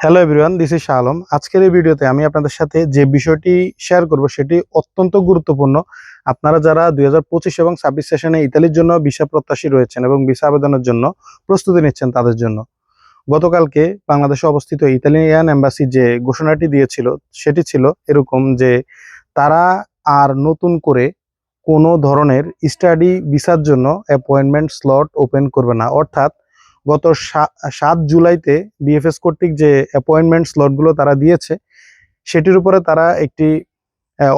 Hello everyone this Shah Alam আজকের এই ভিডিওতে আমি আপনাদের সাথে যে বিষয়টি শেয়ার করব সেটি অত্যন্ত গুরুত্বপূর্ণ। আপনারা যারা দুই হাজার পঁচিশ এবং ছাব্বিশ সেশনে ইতালির জন্য ভিসা প্রত্যাশী রয়েছেন এবং ভিসা আবেদনের জন্য প্রস্তুতি নিচ্ছেন তাদের জন্য, গতকালকে বাংলাদেশে অবস্থিত ইতালিয়ান এম্বাসি যে ঘোষণাটি দিয়েছিল, সেটি ছিল এরকম যে তারা আর নতুন করে কোনো ধরনের স্টাডি ভিসার জন্য অ্যাপয়েন্টমেন্ট স্লট ওপেন করবে না। অর্থাৎ গত সাত জুলাইতে বিএফএস কর্তৃক যে অ্যাপয়েন্টমেন্ট স্লটগুলো তারা দিয়েছে, সেটির উপরে তারা একটি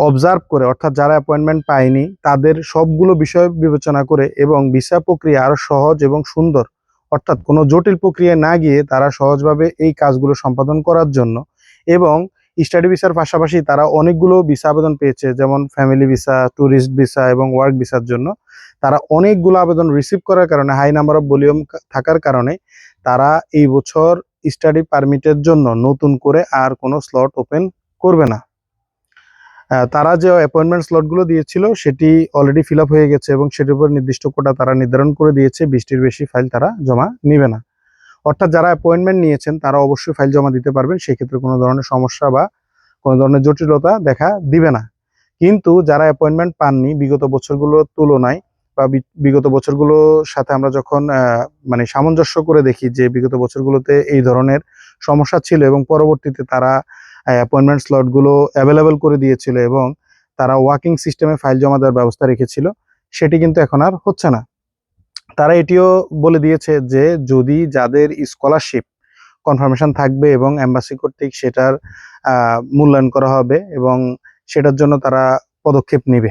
অবজার্ভ করে, অর্থাৎ যারা অ্যাপয়েন্টমেন্ট পায়নি, তাদের সবগুলো বিষয় বিবেচনা করে এবং ভিসা প্রক্রিয়া আরও সহজ এবং সুন্দর, অর্থাৎ কোনো জটিল প্রক্রিয়ায় না গিয়ে তারা সহজভাবে এই কাজগুলো সম্পাদন করার জন্য এবং স্টাডি ভিসার পাশাপাশি তারা অনেকগুলো ভিসা আবেদন পেয়েছে, যেমন ফ্যামিলি ভিসা ট্যুরিস্ট ভিসা এবং ওয়ার্ক ভিসার জন্য। তারা অনেকগুলো আবেদন রিসিভ করার কারণে হাই নাম্বার অফ ভলিউম থাকার কারণে তারা এই বছর স্টাডি পারমিটের জন্য নতুন করে আর কোনো স্লট ওপেন করবে না। তারা যে অ্যাপয়েন্টমেন্ট স্লটগুলো দিয়েছিল সেটি অলরেডি ফিল হয়ে গেছে এবং সেটির উপর নির্দিষ্ট কোটা তারা নির্ধারণ করে দিয়েছে বিশটির বেশি ফাইল তারা জমা নিবে না। অর্থাৎ যারা অ্যাপয়েন্টমেন্ট নিয়েছেন তারা অবশ্যই ফাইল জমা দিতে পারবেন, সেক্ষেত্রে কোনো ধরনের সমস্যা বা কোনো ধরনের জটিলতা দেখা দিবে না। কিন্তু যারা অ্যাপয়েন্টমেন্ট পাননি, বিগত বছরগুলোর তুলনায় বা বিগত বছরগুলোর সাথে আমরা যখন মানে সামঞ্জস্য করে দেখি যে বিগত বছরগুলোতে এই ধরনের সমস্যা ছিল এবং পরবর্তীতে তারা অ্যাপয়েন্টমেন্ট স্লটগুলো অ্যাভেলেবেল করে দিয়েছিল এবং তারা ওয়াকিং সিস্টেমে ফাইল জমা দেওয়ার ব্যবস্থা রেখেছিল, সেটি কিন্তু এখন আর হচ্ছে না। তারা এটিও বলে দিয়েছে যে যদি যাদের স্কলারশিপ কনফার্মেশন থাকবে এবং এম্বাসি কর্তৃক সেটার মূল্যায়ন করা হবে এবং সেটার জন্য তারা পদক্ষেপ নেবে।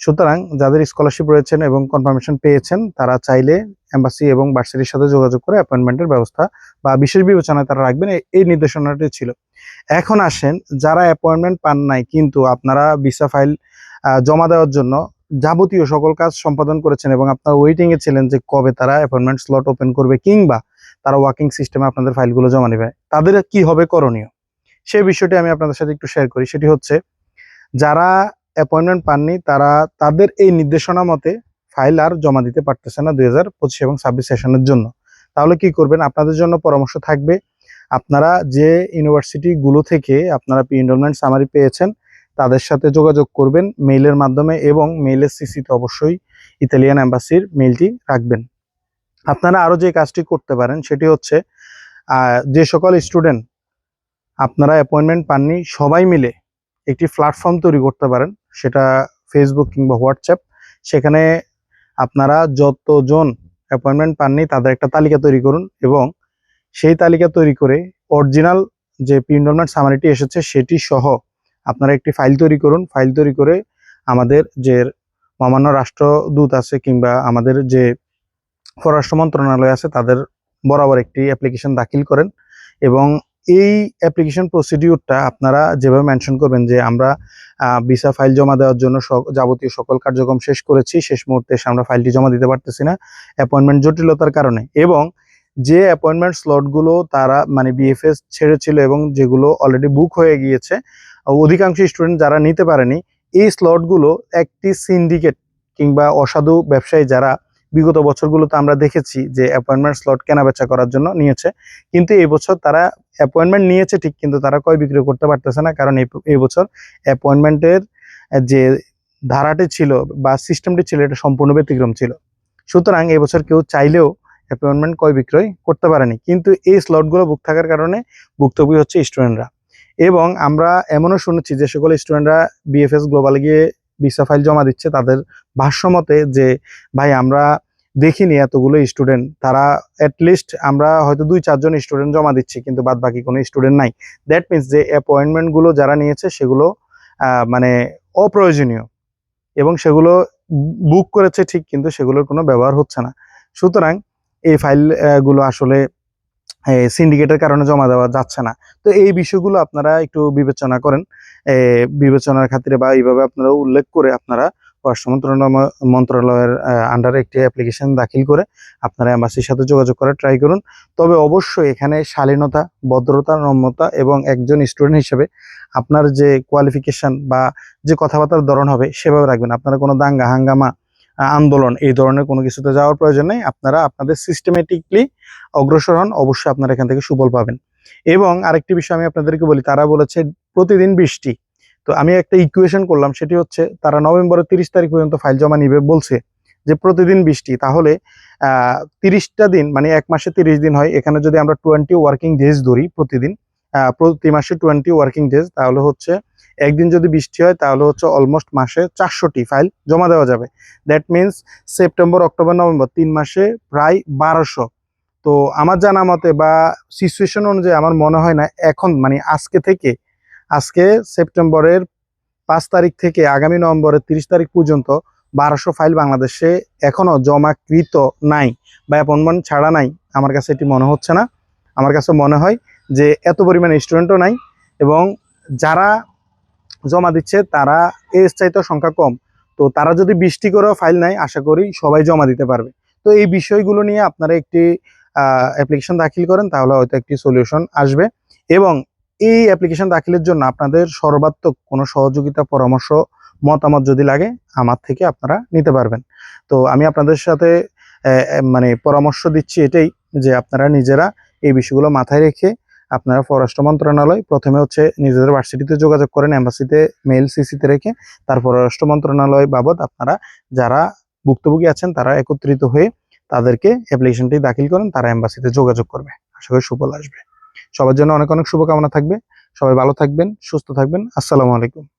সুতরাং যাদের স্কলারশিপ রয়েছেন এবং কনফার্মেশন পেয়েছেন, তারা চাইলে এম্বাসি এবং ভার্সিটির সাথে যোগাযোগ করে অ্যাপয়েন্টমেন্টের ব্যবস্থা বা বিশেষ বিবেচনায় তারা রাখবেন এই নির্দেশনাটি ছিল। এখন আসেন, যারা অ্যাপয়েন্টমেন্ট পান নাই কিন্তু আপনারা ভিসা ফাইল জমা দেওয়ার জন্য যাবতীয় সকল কাজ সম্পাদন করেছেন এবং আপনারা ওয়েটিং এ ছিলেন যে কবে তারা অ্যাপয়েন্টমেন্ট স্লট ওপেন করবে কিংবা তারা ওয়াকিং সিস্টেমে আপনাদের ফাইলগুলো জমা নেবে, তাদের কি হবে করণীয়? সেই বিষয়টি আমি আপনাদের সাথে একটু শেয়ার করি। সেটি হচ্ছে, যারা অ্যাপয়েন্টমেন্ট পাননি, তারা তাদের এই নির্দেশনা মতে ফাইল আর জমা দিতে পারতেছে না দুই হাজার পঁচিশ এবং ছাব্বিশ সেশনের জন্য। তাহলে কি করবেন? আপনাদের জন্য পরামর্শ থাকবে, আপনারা যে ইউনিভার্সিটিগুলো থেকে আপনারা পি সামারি পেয়েছেন, তাদের সাথে যোগাযোগ করবেন মেইলের মাধ্যমে এবং মেইলের সিসিতে অবশ্যই ইতালিয়ান অ্যাম্বাসির মেইলটি রাখবেন। আপনারা আরও যে কাজটি করতে পারেন, সেটি হচ্ছে যে সকল স্টুডেন্ট আপনারা অ্যাপয়েন্টমেন্ট পাননি, সবাই মিলে একটি প্ল্যাটফর্ম তৈরি করতে পারেন। সেটা ফেসবুক কিংবা হোয়াটসঅ্যাপ সেখানে আপনারা যতজন অ্যাপয়েন্টমেন্ট পাননি তাদের একটা তালিকা তৈরি করুন এবং সেই তালিকা তৈরি করে অরিজিনাল যে প্রিন্টমেন্ট সামারিটি এসেছে সেটি সহ আপনারা একটি ফাইল তৈরি করুন। ফাইল তৈরি করে আমাদের যে মহামান্য রাষ্ট্রদূত আছে কিংবা আমাদের যে পররাষ্ট্র মন্ত্রণালয় আছে তাদের বরাবর একটি অ্যাপ্লিকেশন দাখিল করেন এবং এই অ্যাপ্লিকেশন প্রসিডিউরটা আপনারা যেভাবে মেনশন করবেন যে আমরা ভিসা ফাইল জমা দেওয়ার জন্য যাবতীয় সকল কার্যক্রম শেষ করেছি, শেষ মুহূর্তে এসে আমরা ফাইলটি জমা দিতে পারতেছি না। অ্যাপয়েন্টমেন্ট জটিলতার কারণে এবং যে অ্যাপয়েন্টমেন্ট স্লটগুলো তারা মানে বিএফএস ছেড়েছিল এবং যেগুলো অলরেডি বুক হয়ে গিয়েছে, অধিকাংশ স্টুডেন্ট যারা নিতে পারেনি, এই স্লটগুলো একটি সিন্ডিকেট কিংবা অসাধু ব্যবসায়ী যারা বিগত বছরগুলোতে আমরা দেখেছি যে অ্যাপয়েন্টমেন্ট স্লট কেনাবেচা করার জন্য নিয়েছে। কিন্তু এই বছর তারা অ্যাপয়েন্টমেন্ট নিয়েছে ঠিক, কিন্তু তারা কয় বিক্রয় করতে পারতেছে না, কারণ এই বছর অ্যাপয়েন্টমেন্টের যে ধারাটি ছিল বা সিস্টেমটি ছিল, এটা সম্পূর্ণ ব্যতিক্রম ছিল। সুতরাং এবছর কেউ চাইলেও অ্যাপয়েন্টমেন্ট কয় বিক্রয় করতে পারেনি। কিন্তু এই স্লটগুলো বুক থাকার কারণে ভুক্তভোগী হচ্ছে স্টুডেন্টরা এবং আমরা এমনও শুনেছি যে সকল স্টুডেন্টরা বিএফএস গ্লোবালে গিয়ে ভিসা ফাইল জমা দিচ্ছে, তাদের ভাষ্য মতে যে, ভাই, আমরা দেখিনি এতগুলো স্টুডেন্ট তারা লিস্ট আমরা হয়তো দুই, চারজন স্টুডেন্ট জমা দিচ্ছি, কিন্তু বাদ বাকি কোনো স্টুডেন্ট নাই। দ্যাট মিনস যে অ্যাপয়েন্টমেন্টগুলো যারা নিয়েছে, সেগুলো মানে অপ্রয়োজনীয়। এবং সেগুলো বুক করেছে ঠিক, কিন্তু সেগুলোর কোনো ব্যবহার হচ্ছে না। সুতরাং এই ফাইলগুলো আসলে সিন্ডিকেটের কারণে জমা দেওয়া যাচ্ছে না। তো এই বিষয়গুলো আপনারা একটু বিবেচনা করেন। বিবেচনার খাতিরে বা এইভাবে আপনারা উল্লেখ করে আপনারা পররাষ্ট্র মন্ত্রণালয় মন্ত্রণালয়ের আন্ডারে একটি অ্যাপ্লিকেশন দাখিল করে আপনারা এম্বাসির সাথে যোগাযোগ করার ট্রাই করুন। তবে অবশ্যই এখানে শালীনতা, ভদ্রতা, নম্রতা এবং একজন স্টুডেন্ট হিসেবে আপনার যে কোয়ালিফিকেশন বা যে কথাবার্তার ধরন হবে সেভাবে রাখবেন। আপনারা কোনো দাঙ্গা, হাঙ্গামা আন্দোলন এই ধরনের কোনো কিছুতে যাওয়ার প্রয়োজন নেই। আপনারা আপনাদের সিস্টেমেটিকলি অগ্রসর হন, অবশ্যই আপনারা এখান থেকে সুফল পাবেন। এবং আরেকটি বিষয় আমি আপনাদেরকে বলি, তারা বলেছে প্রতিদিন বৃষ্টি। তো আমি একটা ইকুয়েশন করলাম, সেটি হচ্ছে তারা নভেম্বরের তিরিশ তারিখ পর্যন্ত ফাইল জমা নিবে, বলছে যে প্রতিদিন বৃষ্টি। তাহলে তিরিশটা দিন মানে এক মাসে তিরিশ দিন হয়, এখানে যদি আমরা টোয়েন্টি ওয়ার্কিং ডেজ ধরি প্রতিদিন প্রতি মাসে টোয়েন্টি ওয়ার্কিং ডেজ তাহলে হচ্ছে একদিন যদি বৃষ্টি হয়, তাহলে হচ্ছে অলমোস্ট মাসে চারশোটি ফাইল জমা দেওয়া যাবে। That means September October November তিন মাসে প্রায় বারোশো। তো আমার জানা মতে বা সিচুয়েশন অনুযায়ী আমার মনে হয় না, এখন মানে আজকে থেকে আজকে সেপ্টেম্বরের পাঁচ তারিখ থেকে আগামী নভেম্বরের তিরিশ তারিখ পর্যন্ত বারোশো ফাইল বাংলাদেশে এখনও জমাকৃত নাই বা অ্যাপয়েন্টমেন্ট ছাড়া নাই। আমার কাছে এটি মনে হচ্ছে না। আমার কাছে মনে হয় যে এত পরিমাণে স্টুডেন্টও নাই এবং যারা জমা দিচ্ছে তারা এর চাইতে সংখ্যা কম। তো তারা যদি বৃষ্টি করেও ফাইল নেয়, আশা করি সবাই জমা দিতে পারবে। তো এই বিষয়গুলো নিয়ে আপনারা একটি অ্যাপ্লিকেশন দাখিল করেন, তাহলে হয়তো একটি সলিউশন আসবে। এবং এই অ্যাপ্লিকেশন দাখিলের জন্য আপনাদের সর্বাত্মক কোনো সহযোগিতা, পরামর্শ, মতামত যদি লাগে, আমার থেকে আপনারা নিতে পারবেন। তো আমি আপনাদের সাথে মানে পরামর্শ দিচ্ছি এটাই যে আপনারা নিজেরা এই বিষয়গুলো মাথায় রেখে আপনারা পররাষ্ট্র মন্ত্রণালয় প্রথমে হচ্ছে নিজেদের ভার্সিটিতে যোগাযোগ করেন, এম্বাসিতে মেল সিসিতে রেখে তার পররাষ্ট্র মন্ত্রণালয় বাবদ আপনারা যারা ভুক্তভোগী আছেন তারা একত্রিত হয়ে তাদেরকে অ্যাপ্লিকেশনটি দাখিল করেন, তারা এম্বাসিতে যোগাযোগ করবে। আশা করি সুফল আসবে। সবার জন্য অনেক অনেক শুভকামনা থাকবে। সবাই ভালো থাকবেন সুস্থ থাকবেন। আসসালামু আলাইকুম।